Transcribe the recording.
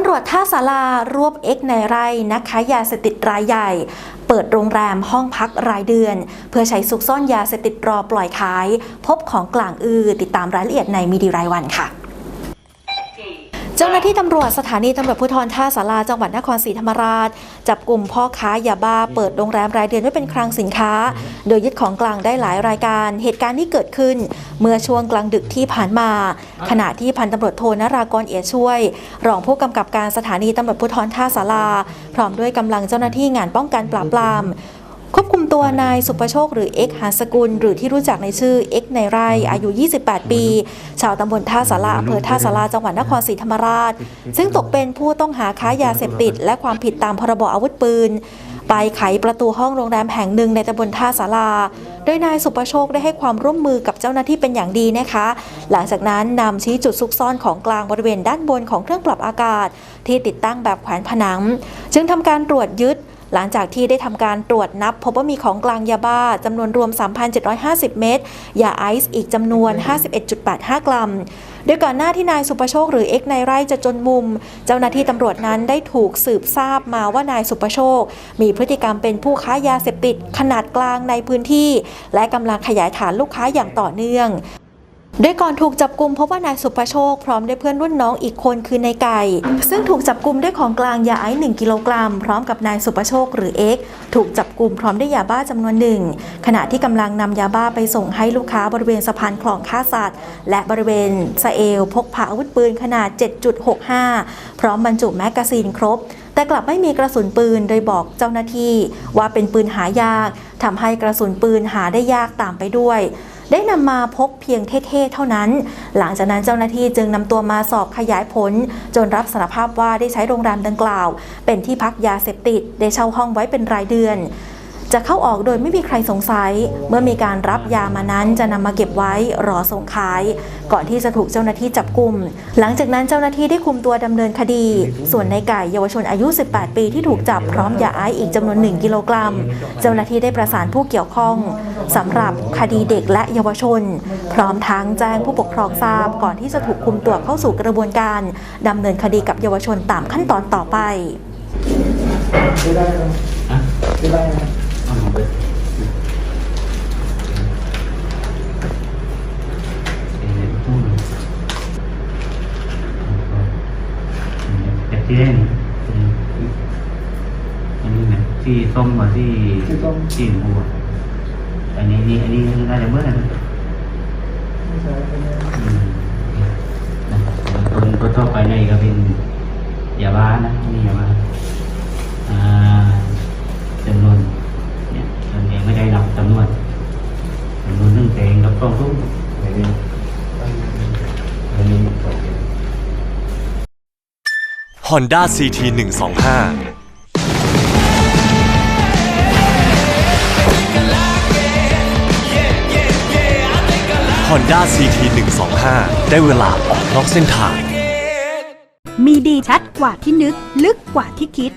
ำรวจท่าสารารวบเอ็กในไร่นักค้ายาเสพติดรายใหญ่ เปิดโรงแรมห้องพักรายเดือน เพื่อใช้ซุกซ่อนยาเสพติดรอปล่อยขาย พบของกลางอือติดตามรายละเอียดในมีดีรายวันค่ะ เจ้าหน้าที่ตำรวจสถานีตำรวจภูธรท่าสาราจังหวัดนครศรีธรรมราช จับกลุ่มพ่อค้ายาบ้าเปิดโรงแรมรายเดือนไว้เป็นคลังสินค้า โดยยึดของกลางได้หลายรายการ เหตุการณ์ที่เกิดขึ้น เมื่อช่วงกลางดึกที่ผ่านมา ขณะที่พันตำรวจโทนรากรเอียช่วย รองผู้กำกับการสถานีตำรวจภูธรท่าสาราพร้อมด้วยกำลังเจ้าหน้าที่งานป้องกันปราบปราม ควบคุมตัวนายสุประโชคหรือเอ็กซ์หาสกุล หรือที่รู้จักในชื่อเอ็กซ์ในไร่อายุ 28 ปี ชาวตำบลท่าสาราอำเภอท่าสาราจังหวัดนครศรีธรรมราช ซึ่งตกเป็นผู้ต้องหาค้ายาเสพติด และความผิดตามพรบอาวุธปืน ไปไขประตูห้องโรงแรมแห่งหนึ่งในตำบลท่าสาราโดยนายสุประโชคได้ให้ความร่วมมือกับเจ้าหน้าที่เป็นอย่างดีนะคะ หลังจากนั้นนำชี้จุดซุกซ่อนของกลางบริเวณด้านบนของเครื่องปรับอากาศ ที่ติดตั้งแบบแขวนผนัง จึงทำการตรวจยึด หลังจากที่ได้ทำการตรวจนับ พบว่ามีของกลางยาบ้าจำนวนรวม 3,750 เม็ดยาไอซ์อีกจำนวน 51.85 กรัมโดยก่อนหน้าที่นายสุประโชคหรือเอ็กซ์ในไร่จะจนมุม เจ้าหน้าที่ตำรวจนั้นได้ถูกสืบทราบมาว่านายสุประโชค มีพฤติกรรมเป็นผู้ค้ายาเสพติดขนาดกลางในพื้นที่ และกำลังขยายฐานลูกค้าอย่างต่อเนื่อง โดยก่อนถูกจับกลุ่มพบว่านายสุประโชคพร้อมด้วยเพื่อนรุ่นน้องอีกคนคือนายไก่ ซึ่งถูกจับกลุ่มด้วยของกลางยาไอซ์1กิโลกรัม พร้อมกับนายสุประโชคหรือเอ็กถูกจับกลุ่มพร้อมด้วยยาบ้าจำนวนหนึ่ง ขณะที่กำลังนำยาบ้าไปส่งให้ลูกค้าบริเวณสะพานคลองฆ่าสัตว์ และบริเวณสะเอลพกพาอาวุธปืนขนาด 7.65 พร้อมบรรจุแมกกาซีนครบแต่กลับไม่มีกระสุนปืนโดยบอกเจ้าหน้าที่ว่าเป็นปืนหายากทำให้กระสุนปืนหาได้ยากตามไปด้วย ได้นำมาพกเพียงเท่ๆเท่านั้น หลังจากนั้นเจ้าหน้าที่จึงนำตัวมาสอบขยายผล จนรับสารภาพว่าได้ใช้โรงแรมดังกล่าว เป็นที่พักยาเสพติด ได้เช่าห้องไว้เป็นรายเดือน จะเข้าออกโดยไม่มีใครสงสัย เมื่อมีการรับยามานั้นจะนำมาเก็บไว้รอส่งขาย ก่อนที่จะถูกเจ้าหน้าที่จับกลุ่ม หลังจากนั้นเจ้าหน้าที่ได้คุมตัวดำเนินคดี ส่วนในไก่เยาวชนอายุ 18 ปีที่ถูกจับพร้อมยาไอซ์อีกจำนวน 1 กิโลกรัม เจ้าหน้าที่ได้ประสานผู้เกี่ยวข้องสำหรับคดีเด็กและเยาวชน พร้อมทั้งแจ้งผู้ปกครองทราบ ก่อนที่จะถูกคุมตัวเข้าสู่กระบวนการดำเนินคดีกับเยาวชนตามขั้นตอนต่อไปไม่ ได้นะฮะไม่ได้นะเอาของไปแต่ที่เนอันนี้นะที่ส้มกับที่ที่ต้องที่หัวอันนี้นี่อันนี้น่าจะเมื่อไหร่นะไม่ใช่ไม่ได้อืมนะคนคนทั่วไปนี่ก็เป็นยาบ้านะนี่ยาบ้าอ่า Honda CT 125 Honda CT 125 ได้เวลาออกนอกเส้นทาง มีดีชัดกว่าที่นึก ลึกกว่าที่คิด